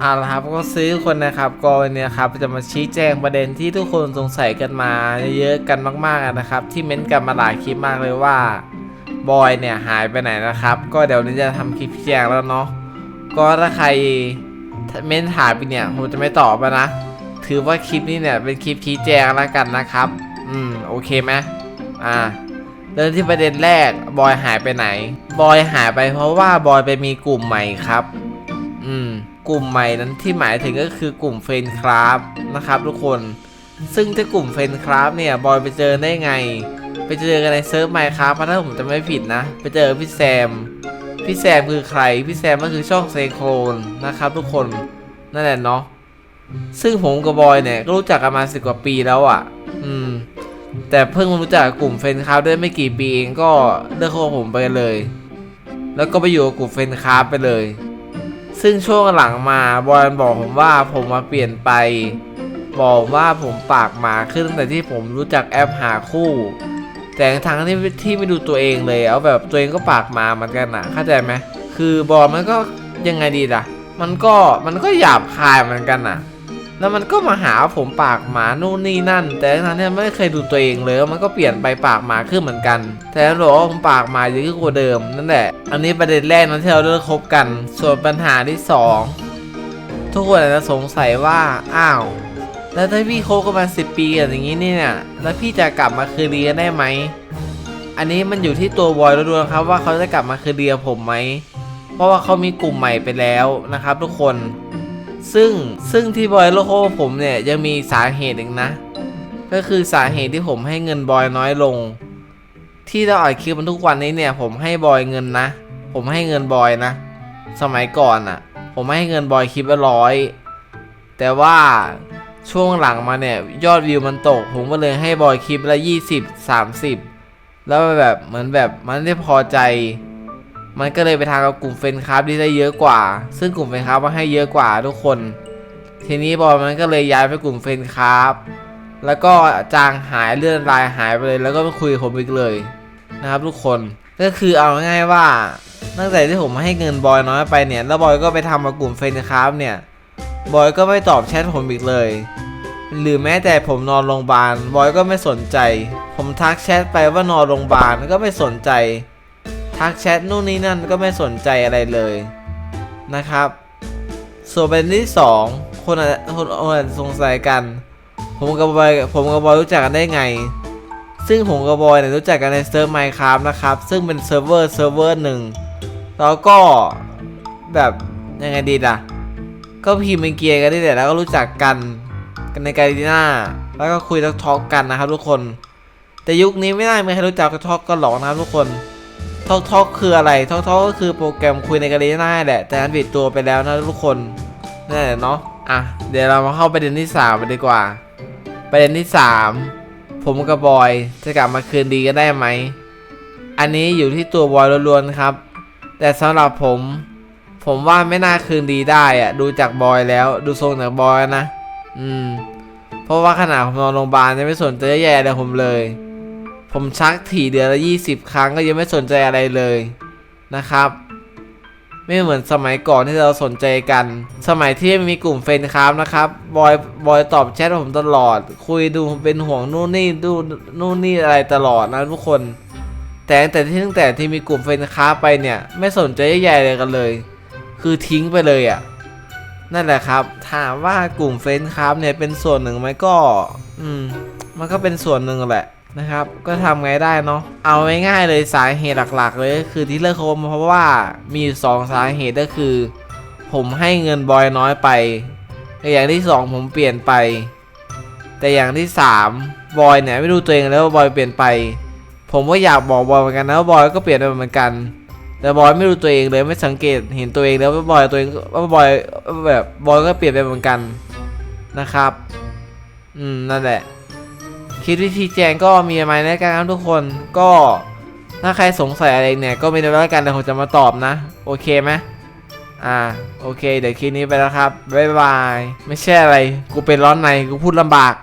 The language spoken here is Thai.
เอาละครับก็ซื้อคนนะครับก็วันนี้ครับจะมาชี้แจงประเด็นที่ทุกคนสงสัยกันมาเยอะกันมากๆนะครับ ที่เม้นต์กันมาหลายคลิปมากเลยว่าบอยเนี่ยหายไปไหนนะครับ ก็เดี๋ยวนี้จะทำคลิปชี้แจงแล้วเนาะก็ถ้าใครเม้นต์ถามไปเนี่ยผมจะไม่ตอบนะ ถือว่าคลิปนี้เนี่ยเป็นคลิปชี้แจงแล้วกันนะครับ อืมโอเคไหมอ่าเริ่มที่ประเด็นแรกบอยหายไปไหน บอยหายไปเพราะว่าบอยไปมีกลุ่มใหม่ครับ อืม กลุ่มใหม่นั้นที่หมายถึงก็คือกลุ่มเฟนคราฟนะครับทุกคน ซึ่งที่กลุ่มเฟนคราฟเนี่ยบอยไปเจอได้ไง ไปเจอกันในเซิร์ฟไมค์ครับถ้าผมจะไม่ผิดนะ ไปเจอพี่แซม พี่แซมคือใคร พี่แซมก็คือช่องเซโครนนะครับทุกคนนั่นแหละเนาะซึ่งผมกับบอยเนี่ยก็รู้จักกันมาสิบกว่าปีแล้วอะ่ะ อืม แต่เพิ่งมารู้จักกลุ่มเฟนคราฟได้ไม่กี่ปีเองก็เลิกคบผมไปเลย แล้วก็ไปอยู่กับกลุ่มเฟนคราฟไปเลย ซึ่งช่วงหลังมาบอลบอกผมว่าผมมาเปลี่ยนไป บอกว่าผมปากหมาขึ้นตั้งแต่ที่ผมรู้จักแอปหาคู่ แต่ทั้งที่ที่ไม่ดูตัวเองเลยเอาแบบตัวเองก็ปากหมาเหมือนกันนะเข้าใจไหมคือบอลมันก็ยังไงดีล่ะ มันก็มันก็หยาบคายเหมือนกันน่ะ แล้วมันก็มาหาผมปากหมานู่นนี่นั่น แต่ทั้งที่ไม่เคยดูตัวเองเลยมันก็เปลี่ยนไปปากหมาขึ้นเหมือนกัน แต่มันบอกว่าผมปากหมาเยอะขึ้นกว่าเดิมนั่นแหละ อันนี้ประเด็นแรกนะที่เราเลิกคบกัน ส่วนปัญหาที่สองทุกคนอาจจะสงสัยว่าอ้าว แล้วถ้าพี่คบกันมาสิปีอย่างนี้เนี่ยแล้วพี่จะกลับมาคืนดีกันได้ไหมอันนี้มันอยู่ที่ตัวบอยแล้วด้วยครับว่าเขาจะกลับมาคืนดีกับผมไหมเพราะว่าเขามีกลุ่มใหม่ไปแล้วนะครับ ทุกคน ซึ่งซึ่งที่บอยโลโคบผมเนี่ยยังมีสาเหตุหนึ่งนะ ก็คือสาเหตุที่ผมให้เงินบอยน้อยลง ที่เราอัดคลิปมันทุกวันนี้เนี่ย ผมให้บอยเงินนะ ผมให้เงินบอยนะ สมัยก่อนอะ่ะ ผมให้เงินบอยคลิปละร้อยแต่ว่าช่วงหลังมาเนี่ย ยอดวิวมันตก ผมก็เลยให้บอยคลิปละ20 30 แล้วแบบเหมือนแบบมันไม่พอใจ มันก็เลยไปทางกับกลุ่มเฟนคราฟที่ได้เยอะกว่า ซึ่งกลุ่มเฟนคราฟมาให้เยอะกว่าทุกคน ทีนี้บอยมันก็เลยย้ายไปกลุ่มเฟนคราฟแล้วก็จางหายเลื่อนลายหายไปเลย แล้วก็ไม่คุยผมอีกเลยนะครับ ทุกคนก็คือเอาง่ายว่าตั้งแต่ที่ผมให้เงินบอยน้อยไปเนี่ย แล้วบอยก็ไปทำกับกลุ่มเฟนคราฟเนี่ย บอยก็ไม่ตอบแชทผมอีกเลย หรือแม้แต่ผมนอนโรงพยาบาล บอยก็ไม่สนใจ ผมทักแชทไปว่านอนโรงพยาบาลก็ไม่สนใจ ทักแชทนู่นนี่นั่นก็ไม่สนใจอะไรเลยนะครับ ส่วนประเด็นที่สองคนอาจจะคนอาจสงสัยกัน ผมกับบอยผมกับบอยรู้จักกันได้ไง ซึ่งผมกับบอยเนี่ยรู้จักกันในเซิร์ฟไมค์ครับนะครับ ซึ่งเป็นเซิร์ฟเวอร์เซิร์ฟเวอร์หนึ่งแล้วก็แบบยังไงดีล่ะ ก็พิมพ์เป็นเกียร์กันนี่แหละแล้วก็รู้จักกันกันในการดีน่าแล้วก็คุยทอกกันนะครับทุกคน แต่ยุคนี้ไม่ได้มีใครรู้จักทอกกันหรอกนะครับทุกคน ทอกทอกคืออะไรทอกทอกก็คือโปรแกรมคุยในการดีน่าแหละ แต่อันปิดตัวไปแล้วนะทุกคนนั่นแหละเนาะอะเดี๋ยวเรามาเข้าประเด็นที่สามกันดีกว่า ประเด็นที่สามผมกับบอยจะกลับมาคืนดีกันได้ไหม อันนี้อยู่ที่ตัวบอยล้วนๆครับ แต่สำหรับผม ผมว่าไม่น่าคืนดีได้อะดูจากบอยแล้วดูทรงจากบอยนะ อืม เพราะว่าขนาดผมนอนโรงพยาบาลยังไม่สนใจแย่เลยผมเลย ผมชักถี่เดือนละยี่สิบครั้งก็ยังไม่สนใจอะไรเลยนะครับ ไม่เหมือนสมัยก่อนที่เราสนใจกัน สมัยที่มีกลุ่มเฟนครับนะครับบอยบอยตอบแชทผมตลอด คุยดูเป็นห่วงนู่นนี่ดูนู่นนี่อะไรตลอดนะทุกคน แต่ตั้งแต่ที่ตั้งแต่ที่มีกลุ่มเฟนครับไปเนี่ย ไม่สนใจใหญ่เลยกันเลย คือทิ้งไปเลยอะ่ะนั่นแหละครับ ถามว่ากลุ่มเฟนครับเนี่ยเป็นส่วนหนึ่งไหมก็ อืม มันก็เป็นส่วนหนึ่งแหละ นะครับ ก็ทำไงได้เนาะเอาง่ายๆเลยสาเหตุหลักๆ เลยคือที่เลิกคบเพราะว่ามีสองสาเหตุก็คือ ผมให้เงินบอยน้อยไปแต่อย่างที่สองผมเปลี่ยนไป แต่อย่างที่สามบอยเนี่ยไม่รู้ตัวเองแล้วว่าบอยเปลี่ยนไป ผมก็อยากบอกบอยเหมือนกันนะว่าบอยก็เปลี่ยนไปเหมือนกันแต่บอยไม่รู้ตัวเองเลยไม่สังเกตเห็นตัวเองแล้วว่าบอยตัวเองว่าบอยแบบบอยก็เปลี่ยนไปเหมือนกันนะครับ อืมนั่นแหละ คิดวิธีแจงก็มีไหมในการครับทุกคนก็ถ้าใครสงสัยอะไรเนี่ยก็ไม่ได้แล้วกันเดี๋ยวผมจะมาตอบนะ โอเคไหมอ่าโอเค เดี๋ยวคลิปนี้ไปแล้วครับบ๊ายบาย ไม่ใช่อะไร กูเป็นร้อนในกูพูดลำบาก